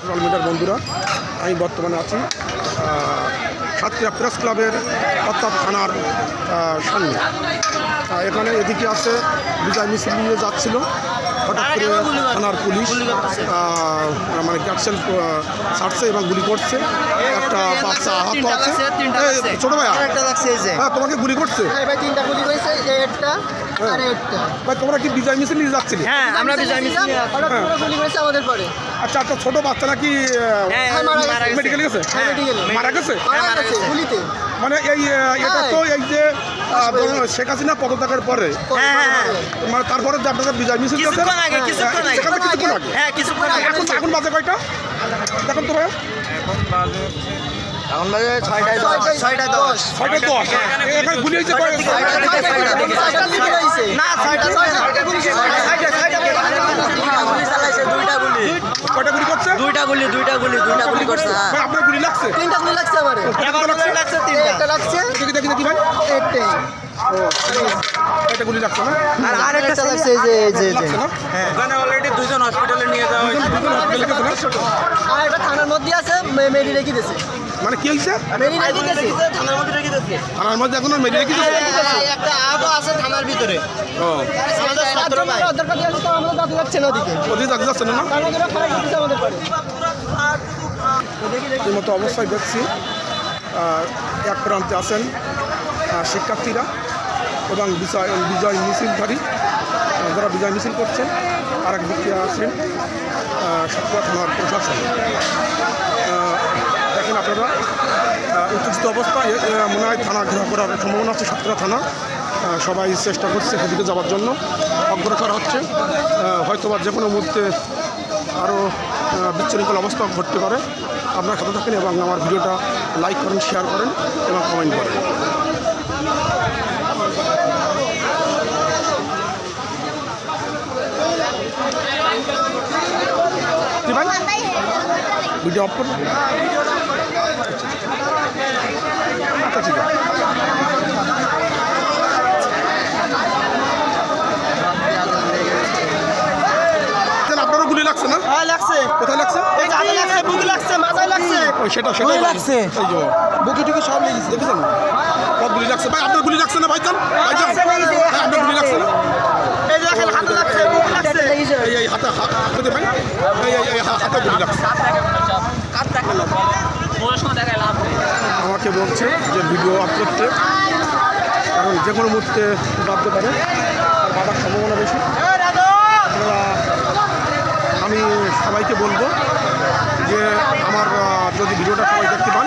Social মিডিয়ার বন্ধুরা আমি বর্তমানে আছি সাতক্ষীরা প্রেস ক্লাবের অর্থাৎ থানার আহ, সামনে। এখানে এদিকে আছে বিজয় মিছিল নিয়ে যাচ্ছিল। হঠাৎ করে থানার পুলিশ মানে ক্যাপসেল ছাড়ছে এবং গুলি করছে। একটা বাচ্চা আহত আছে। ছোট লাগছে হ্যাঁ তোমাকে গুলি করছে? হ্যাঁ ভাই হ্যাঁ। আর একটা। ভাই তোমরা কি বিজয় মিছিল নিয়ে যাচ্ছিলে? হ্যাঁ আমরা বিজয় মিছিল গুলি করেছে আমাদের পরে। আচ্ছা একটা ছোট বাচ্চা নাকি হ্যাঁ। মেডিকেল গেছে? হ্যাঁ মারা গেছে। গুলিতে মানে এই এটা তো এই যে শেখ হাসিনা পদত্যাগের পরে হ্যাঁ হ্যাঁ হ্যাঁ মানে তারপরে যে আপনাদের বিজয় মিছিল করছেন, কিছুক্ষণ আগে কিছুক্ষণ আগে কিছুক্ষণ আগে হ্যাঁ কিছুক্ষণ আগে এখন এখন বাজে কয়টা দেখুন তো ভাই এখন বাজে ছয়টায় দশ ছয়টায় দশ ছয়টা দশ এখানে গুলি হয়েছে না ছয়টা ছয়টা গুলি চালাইছে দুইটা গুলি কয়টা গুলি করছে দুইটা গুলি দুইটা গুলি দুইটা গুলি করছে হ্যাঁ। ভাই আপনার গুলি লাগছে? তিনটা গুলি লাগছে আমারে। কয়টা গুলি লাগছে একটা লাগছে? দেখি দেখি দেখি ভাই। একটাই ও একটা গুলি লাগছে না? আর আরেকটা লাগছে যে যে যে। লাগছে ওখানে অলরেডি দুজন হসপিটালে নিয়ে যাওয়া হয়েছে। দুজন দুজন গেছে আর একটা থানার মধ্যে আছে মে- মেরি রেখে দিয়েছে। মানে কি হয়েছে? মেরি রেখে দিয়েছে। থানার মধ্যে রেখে দিয়েছে। থানার মধ্যে এখনও মেরে রেখে দিয়েছে? একটা আছে থানার ভিতরে। ও। আমাদের সতেরো ভাই। তো যাচ্ছে না ওদিকে। ওদিকে যাচ্ছে যাচ্ছে না তার খারাপ করতেছে আমাদের পরে এই মতো অবস্থায় দেখছি। এক প্রান্তে আছেন শিক্ষার্থীরা এবং বিজয় বিজয় মিছিলধারী যারা বিজয় মিছিল করছেন আর এক দিকে আছেন সাতক্ষীরা থানার প্রশাসন দেখেন আপনারা উত্তেজিত অবস্থায় মনে হয় থানা ঘেরাও করার সম্ভাবনা আছে, সাতক্ষীরা থানা। সবাই চেষ্টা করছে সেদিকে যাওয়ার জন্য। অগ্রসর হচ্ছে। হয়তোবা যে কোনো মুহূর্তে আরও বিচ্ছৃঙ্খল অবস্থা ঘটতে পারে। আপনারা সাথে থাকেন এবং আমার ভিডিওটা লাইক করেন শেয়ার করেন এবং কমেন্ট করেন। ভিডিও অফ আচ্ছা ঠিক আছে। লাগছে লাগছে। কোথায় লাগছে? এই লাগছে বুকে লাগছে মাথায় লাগছে। ওই সেটা সেটা লাগছে। এই যে বুকি টুকি সব লেগেছে দেখেছেন? কত গুলি লাগছে? ভাই আপনার গুলি লাগছে না ভাইজান? হ্যাঁ আপনার গুলি লাগছে না? এই যে দেখেন হাতে লাগছে বুকে লাগছে। এই এই হাতে হাত হাতে ভাই। এই এই এই হাতে গুলি লাগছে। আমাকে বলছে যে ভিডিও আপ করতে কারণ যে কোনো মুহূর্তে বাঁধতে পারে আর বাঁধার সম্ভাবনা বেশি। আমি সবাইকে বলব যে আমার যদি ভিডিওটা সবাই দেখতে পান,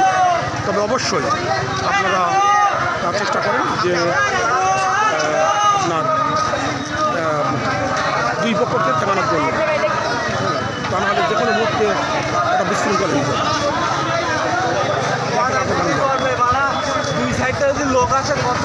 তবে অবশ্যই আপনারা চেষ্টা করেন যে আপনার দুই পক্ষকে ঠেকানোর জন্য। তা নাহলে যে কোনো মুহূর্তে একটা বিশৃঙ্খল হয়ে যাবে দুই সাইডটা যদি লোক আসে কত